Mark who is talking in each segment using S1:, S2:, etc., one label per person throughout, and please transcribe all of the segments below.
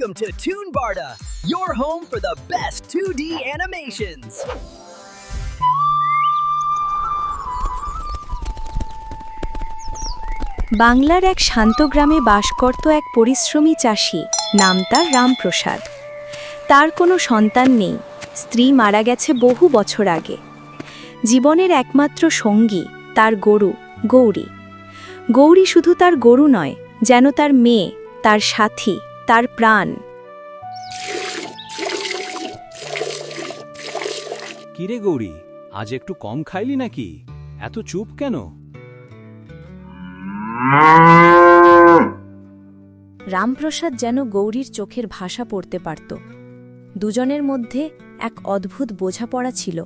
S1: Welcome to Toon Barda, your home for the best 2D animations.
S2: বাংলার এক শান্ত গ্রামে বাস করত এক পরিশ্রমী চাষি নাম তার রামপ্রসাদ। তার কোনো সন্তান নেই স্ত্রী মারা গেছে বহু বছর আগে। জীবনের একমাত্র সঙ্গী তার গরু গৌরী। গৌরী শুধু তার গরু নয় যেন তার মেয়ে তার সাথী তার প্রাণ।
S3: কিরে গৌরী আজ একটু কম খাইলি নাকি? এত চুপ কেন?
S2: রামপ্রসাদ যেন গৌরীর চোখের ভাষা পড়তে পারত। দুজনের মধ্যে এক অদ্ভুত বোঝাপড়া ছিল।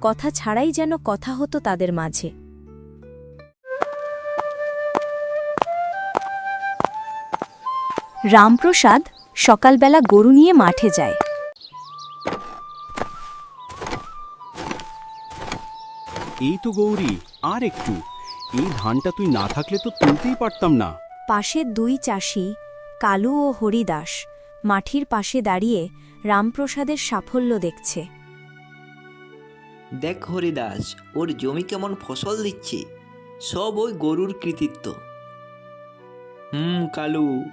S2: কথা ছাড়াই যেন কথা হতো তাদের মাঝে। রামপ্রসাদ সকালবেলা গরু নিয়ে মাঠে যায়।
S3: এই তো গৌরী আর একটু। এই ধানটা তুই না থাকলে তো তুলতেই পারতাম না।
S2: পাশে দুই চাষি কালু ও হরিদাস মাঠির পাশে দাঁড়িয়ে রামপ্রসাদের সাফল্য দেখছে।
S4: দেখ হরিদাস ওর জমি কেমন ফসল দিচ্ছে। সব ওই গরুর কৃতিত্ব। হুম কালু।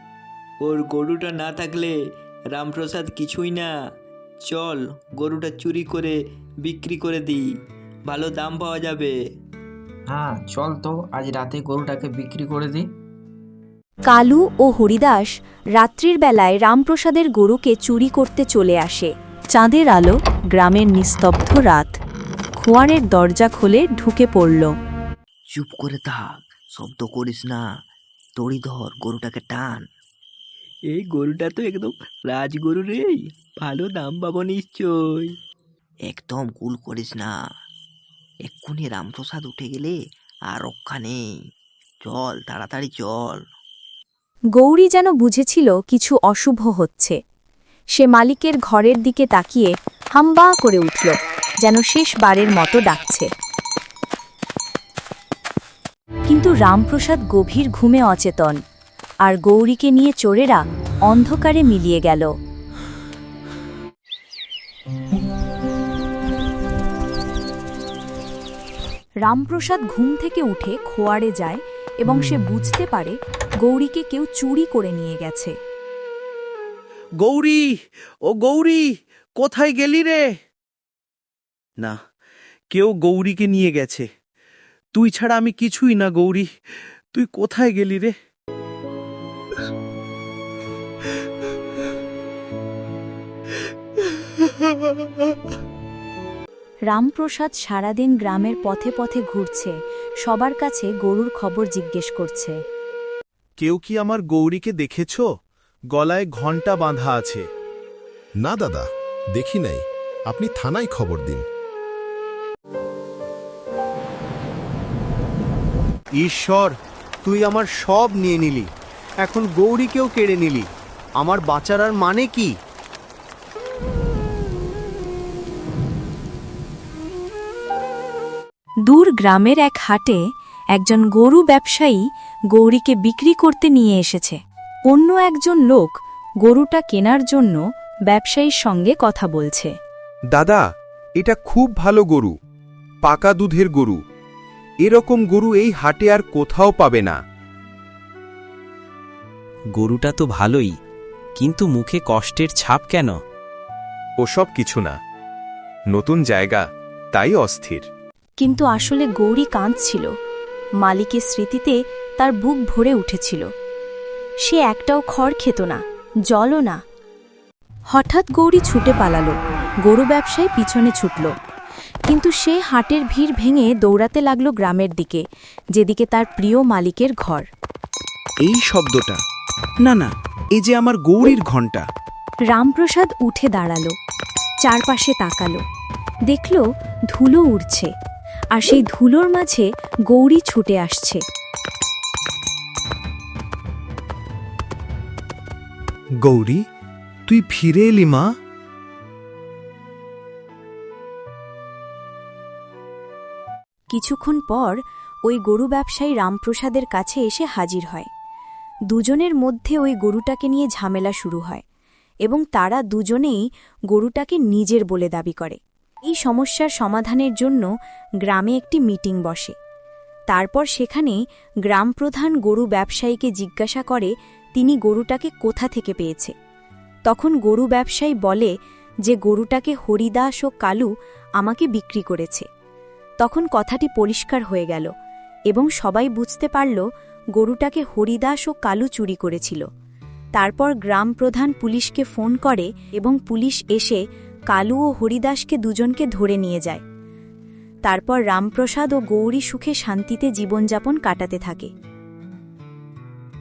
S4: ওর গরুটা না থাকলে রামপ্রসাদ কিছুই না। চল গরুটা চুরি করে বিক্রি করে দিই। ভালো দাম পাওয়া যাবে।
S5: হ্যাঁ চল তো আজ রাতে গরুটাকে বিক্রি করে দিই।
S2: কালু ও হরিদাস রাত্রির বেলায় রামপ্রসাদের গরুকে চুরি করতে চলে আসে। চাঁদের আলো গ্রামের নিস্তব্ধ রাত। খোয়ারের দরজা খুলে ঢুকে পড়ল।
S4: চুপ করে থাক শব্দ করিস না। দড়ি ধর গরুটাকে টান। এই গরুটা তো একদম রাজগরু রে। ভালো দাম পাবো নিশ্চয়। একদম কুল করিস না। এক্ষুনি রামপ্রসাদ উঠে গেলে আর রক্ষা নেই। চল তাড়াতাড়ি চল।
S2: গৌরী যেন বুঝেছিল কিছু অশুভ হচ্ছে। সে মালিকের ঘরের দিকে তাকিয়ে হাম্বা করে উঠল যেন শেষবারের মতো ডাকছে। কিন্তু রামপ্রসাদ গভীর ঘুমে অচেতন। আর গৌরীকে নিয়ে চোরেরা অন্ধকারে মিলিয়ে গেল। রামপ্রসাদ ঘুম থেকে উঠে খোয়াড়ে যায় এবং সে বুঝতে পারে গৌরীকে কেউ চুরি করে নিয়ে গেছে।
S6: গৌরী, ও গৌরী, কোথায় গেলি রে? না, কেউ গৌরীকে নিয়ে গেছে। তুই ছাড়া আমি কিছুই না গৌরী। তুই কোথায় গেলি রে?
S2: রামপ্রসাদ সারাদিন গ্রামের পথে পথে ঘুরছে সবার কাছে গরুর খবর জিজ্ঞেস করছে।
S6: কেউ কি আমার গৌরীকে দেখেছ? গলায় ঘণ্টা বাঁধা আছে।
S7: না দাদা দেখি নাই। আপনি থানায় খবর দিন।
S6: ঈশ্বর তুই আমার সব নিয়ে নিলি। এখন গৌরীকেও কেড়ে নিলি। আমার বাঁচার আর মানে কি?
S2: দূর গ্রামের এক হাটে একজন গরু ব্যবসায়ী গৌরীকে বিক্রি করতে নিয়ে এসেছে। অন্য একজন লোক গরুটা কেনার জন্য ব্যবসায়ীর সঙ্গে কথা বলছে।
S8: দাদা এটা খুব ভালো গরু পাকা দুধের গরু। এরকম গরু এই হাটে আর কোথাও পাবে না।
S9: গরুটা তো ভালোই কিন্তু মুখে কষ্টের ছাপ কেন?
S8: ওসব কিছু না। নতুন জায়গা তাই অস্থির।
S2: কিন্তু আসলে গৌরী কাঁদছিল। মালিকের স্মৃতিতে তার বুক ভরে উঠেছিল। সে একটাও খড় খেত না জলও না। হঠাৎ গৌরী ছুটে পালালো গরু ব্যবসায়ী পিছনে ছুটল। কিন্তু সে হাটের ভিড় ভেঙে দৌড়াতে লাগল গ্রামের দিকে যেদিকে তার প্রিয় মালিকের ঘর।
S6: এই শব্দটা? না না এ যে আমার গৌরীর ঘণ্টা
S2: রামপ্রসাদ উঠে দাঁড়াল চারপাশে তাকালো। দেখল ধুলো উড়ছে। আর সেই ধুলোর মাঝে গৌরী ছুটে আসছে।
S6: গৌরী তুই ফিরে এলি মা?
S2: কিছুক্ষণ পর ওই গরু ব্যবসায়ী রামপ্রসাদের কাছে এসে হাজির হয়। দুজনের মধ্যে ওই গরুটাকে নিয়ে ঝামেলা শুরু হয় এবং তারা দুজনেই গরুটাকে নিজের বলে দাবি করে। এই সমস্যার সমাধানের জন্য গ্রামে একটি মিটিং বসে। তারপর সেখানে গ্রামপ্রধান গরু ব্যবসায়ীকে জিজ্ঞাসা করে তিনি গরুটাকে কোথা থেকে পেয়েছে। তখন গরু ব্যবসায়ী বলে যে গরুটাকে হরিদাস ও কালু আমাকে বিক্রি করেছে। তখন কথাটি পরিষ্কার হয়ে গেল এবং সবাই বুঝতে পারল গরুটাকে হরিদাস ও কালু চুরি করেছিল। তারপর গ্রাম প্রধান পুলিশকে ফোন করে এবং পুলিশ এসে কালু ও হরিদাসকে দুজনকে ধরে নিয়ে যায়। তারপর রামপ্রসাদ ও গৌরী সুখে শান্তিতে জীবনযাপন কাটাতে থাকে।